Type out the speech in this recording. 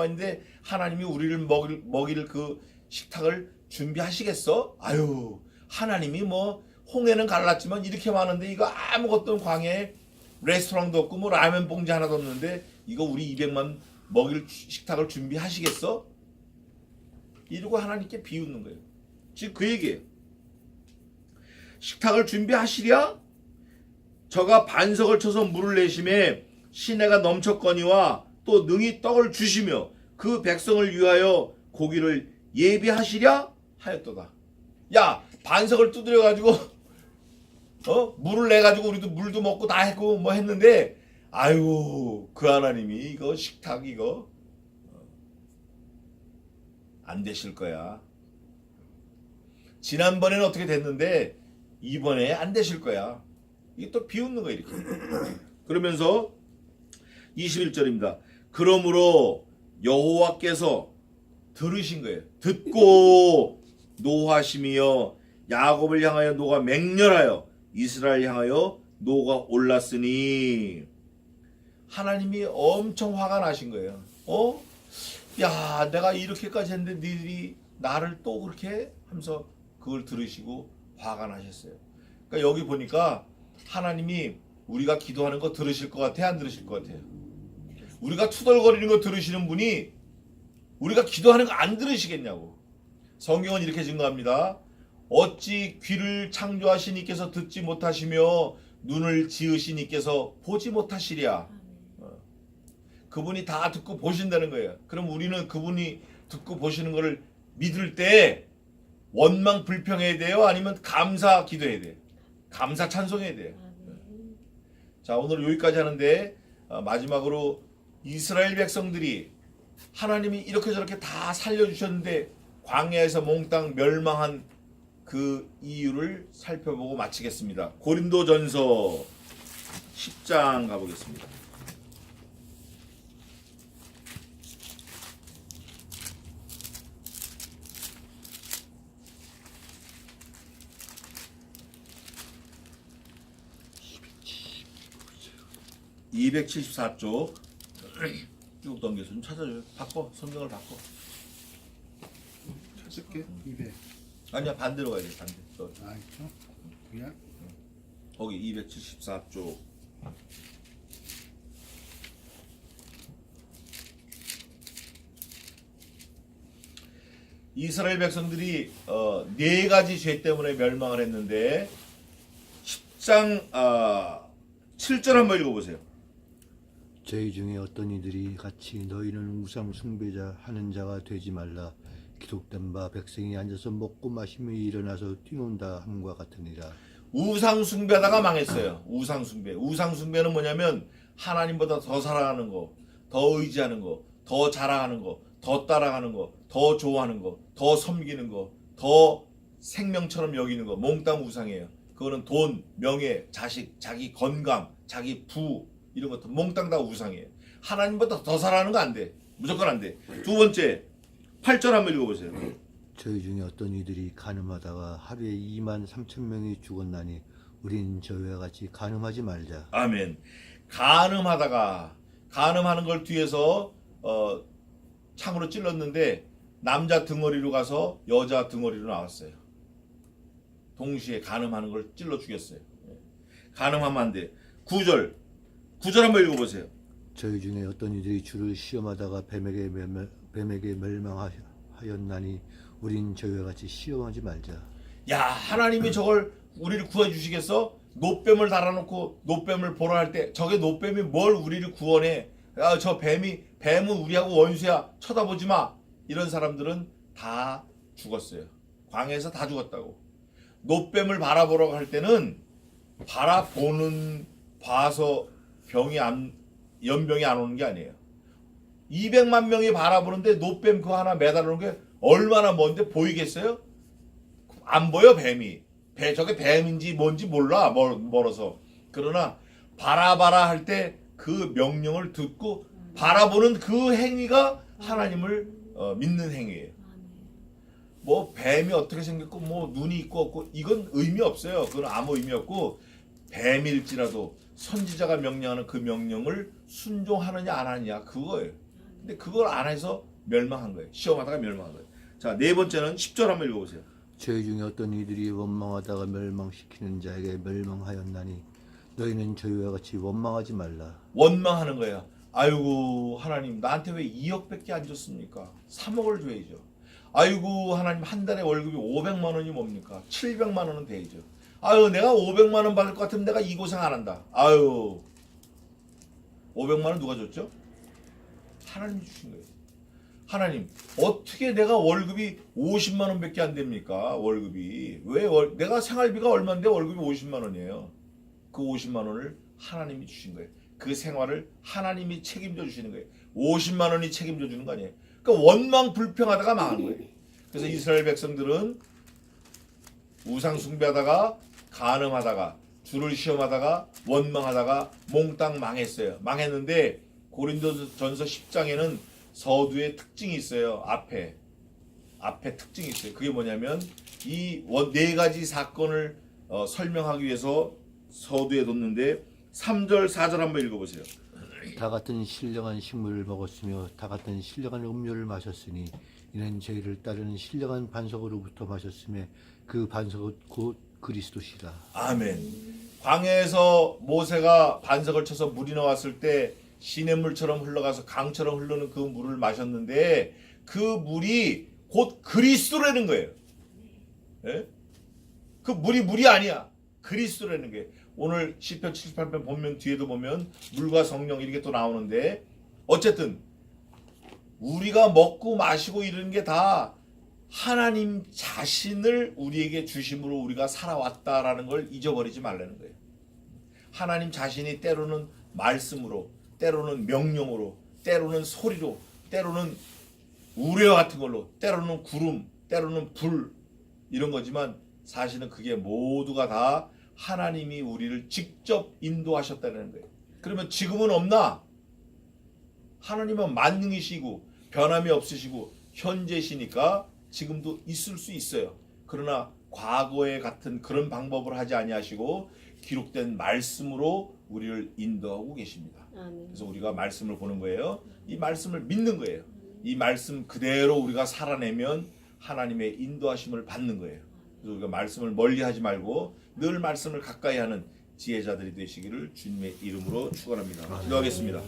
있는데 하나님이 우리를 먹일, 먹일 그 식탁을 준비하시겠어? 아유 하나님이 뭐 홍해는 갈랐지만 이렇게 많은데 이거 아무것도 광야에 레스토랑도 없고 뭐 라면 봉지 하나도 없는데 이거 우리 200만 먹일 식탁을 준비하시겠어? 이러고 하나님께 비웃는 거예요. 지금 그 얘기예요. 식탁을 준비하시랴? 저가 반석을 쳐서 물을 내심에 시내가 넘쳤거니와 또 능히 떡을 주시며 그 백성을 위하여 고기를 예비하시랴 하였도다. 야 반석을 두드려 가지고 어 물을 내 가지고 우리도 물도 먹고 다 했고 뭐 했는데 아유 그 하나님이 이거 식탁 이거 어, 안 되실 거야. 지난번에는 어떻게 됐는데 이번에 안 되실 거야. 이게 또 비웃는 거야 이렇게. 그러면서 21절입니다. 그러므로 여호와께서 들으신 거예요. 듣고 노하심이여 야곱을 향하여 노가 맹렬하여 이스라엘 향하여 노가 올랐으니 하나님이 엄청 화가 나신 거예요. 어? 야, 내가 이렇게까지 했는데 니들이 나를 또 그렇게 하면서 그걸 들으시고 화가 나셨어요. 그러니까 여기 보니까 하나님이 우리가 기도하는 거 들으실 것 같아, 안 들으실 것 같아요? 우리가 투덜거리는 거 들으시는 분이 우리가 기도하는 거 안 들으시겠냐고. 성경은 이렇게 증거합니다. 어찌 귀를 창조하신 이께서 듣지 못하시며 눈을 지으신 이께서 보지 못하시랴. 그분이 다 듣고 보신다는 거예요. 그럼 우리는 그분이 듣고 보시는 것을 믿을 때 원망 불평해야 돼요? 아니면 감사 기도해야 돼요? 감사 찬송해야 돼요. 자, 오늘 여기까지 하는데 어, 마지막으로 이스라엘 백성들이 하나님이 이렇게 저렇게 다 살려주셨는데 광야에서 몽땅 멸망한 그 이유를 살펴보고 마치겠습니다. 고린도 전서 10장 가보겠습니다. (274쪽) 쭉 넘겨서 좀 찾아줘요 바꿔 성경을 바꿔 찾을게. 200. 아니야 반대로 가야 돼 반대 저, 아, 있죠? 그냥 거기 274쪽 이스라엘 백성들이 어, 네 가지 죄 때문에 멸망을 했는데 10장 아, 7절 한번 읽어보세요. 저희 중에 어떤 이들이 같이 너희는 우상 숭배자 하는 자가 되지 말라 기록된 바 백성이 앉아서 먹고 마시며 일어나서 뛰논다 함과 같으니라 우상 숭배하다가 망했어요. 우상 숭배. 우상 숭배는 뭐냐면 하나님보다 더 사랑하는 거, 더 의지하는 거, 더 자랑하는 거, 더 따라가는 거, 더 좋아하는 거, 더 섬기는 거, 더 생명처럼 여기는 거. 몽땅 우상이에요. 그거는 돈, 명예, 자식, 자기 건강, 자기 부 이런 것도 몽땅 다 우상이에요. 하나님보다 더 사랑하는 거 안 돼. 무조건 안 돼. 두 번째 8절 한번 읽어보세요. 저희 중에 어떤 이들이 가늠하다가 하루에 2만 3천 명이 죽었나니 우린 저희와 같이 가늠하지 말자 아멘. 간음하다가 간음하는 걸 뒤에서 어, 창으로 찔렀는데 남자 등어리로 가서 여자 등어리로 나왔어요. 동시에 간음하는 걸 찔러 죽였어요. 간음하면 안 돼. 9절. 9절 한번 읽어보세요. 저희 중에 어떤 이들이 주를 시험하다가 뱀에게, 멸, 뱀에게 멸망하였나니 우린 저희와 같이 시험하지 말자 야 하나님이 저걸 우리를 구해주시겠어? 노뱀을 달아놓고 노뱀을 보러 할 때 저게 노뱀이 뭘 우리를 구원해? 야, 저 뱀이 뱀은 우리하고 원수야 쳐다보지 마 이런 사람들은 다 죽었어요. 광해에서 다 죽었다고. 노뱀을 바라보러 갈 때는 바라보는 봐서 병이 안 연병이 안 오는 게 아니에요. 200만 명이 바라보는데 노뱀 그거 하나 매달아 놓은 게 얼마나 먼데 보이겠어요? 안 보여 뱀이 배 저게 뱀인지 뭔지 몰라 멀, 멀어서 그러나 바라바라 할 때 그 명령을 듣고 바라보는 그 행위가 하나님을 어, 믿는 행위예요. 뭐 뱀이 어떻게 생겼고 뭐 눈이 있고 없고 이건 의미 없어요. 그건 아무 의미 없고 뱀일지라도 선지자가 명령하는 그 명령을 순종하느냐 안 하느냐 그거예요. 근데 그걸 안 해서 멸망한 거예요. 시험하다가 멸망한 거예요. 자, 네 번째는 10절 한번 읽어 보세요. 저희 중에 어떤 이들이 원망하다가 멸망시키는 자에게 멸망하였나니 너희는 저희와 같이 원망하지 말라. 원망하는 거야. 아이고 하나님 나한테 왜 2억밖에 안 줬습니까? 3억을 줘야죠. 아이고 하나님 한 달에 월급이 500만 원이 뭡니까? 700만 원은 돼야죠. 아유 내가 500만 원 받을 것 같으면 내가 이 고생 안 한다. 아유 500만 원 누가 줬죠? 하나님이 주신 거예요. 하나님 어떻게 내가 월급이 50만 원밖에 안 됩니까? 월급이 왜 월, 내가 생활비가 얼마인데 월급이 50만 원이에요. 그 50만 원을 하나님이 주신 거예요. 그 생활을 하나님이 책임져 주시는 거예요. 50만 원이 책임져 주는 거 아니에요. 그러니까 원망 불평하다가 망한 거예요. 그래서 이스라엘 백성들은 우상 숭배하다가 간음하다가 주를 시험하다가 원망하다가 몽땅 망했어요. 망했는데 고린도전서 10장에는 서두의 특징이 있어요. 앞에 앞에 특징이 있어요. 그게 뭐냐면 이 네 가지 사건을 어, 설명하기 위해서 서두에 뒀는데 3절 4절 한번 읽어보세요. 다 같은 신령한 식물을 먹었으며 다 같은 신령한 음료를 마셨으니 이는 저희를 따르는 신령한 반석으로부터 마셨음에 그 반석은 곧 그리스도시라. 아멘. 광야에서 모세가 반석을 쳐서 물이 나왔을 때 시냇물처럼 흘러가서 강처럼 흐르는 그 물을 마셨는데 그 물이 곧 그리스도라는 거예요. 예? 그 물이 물이 아니야. 그리스도라는 게 오늘 시편 78편 보면 뒤에도 보면 물과 성령 이렇게 또 나오는데 어쨌든 우리가 먹고 마시고 이러는 게다 하나님 자신을 우리에게 주심으로 우리가 살아왔다라는 걸 잊어버리지 말라는 거예요. 하나님 자신이 때로는 말씀으로, 때로는 명령으로, 때로는 소리로, 때로는 우레와 같은 걸로, 때로는 구름, 때로는 불 이런 거지만 사실은 그게 모두가 다 하나님이 우리를 직접 인도하셨다는 거예요. 그러면 지금은 없나? 하나님은 만능이시고 변함이 없으시고 현재시니까 지금도 있을 수 있어요. 그러나 과거에 같은 그런 방법을 하지 아니하시고 기록된 말씀으로 우리를 인도하고 계십니다. 그래서 우리가 말씀을 보는 거예요. 이 말씀을 믿는 거예요. 이 말씀 그대로 우리가 살아내면 하나님의 인도하심을 받는 거예요. 그래서 우리가 말씀을 멀리하지 말고 늘 말씀을 가까이 하는 지혜자들이 되시기를 주님의 이름으로 축원합니다. 기도하겠습니다.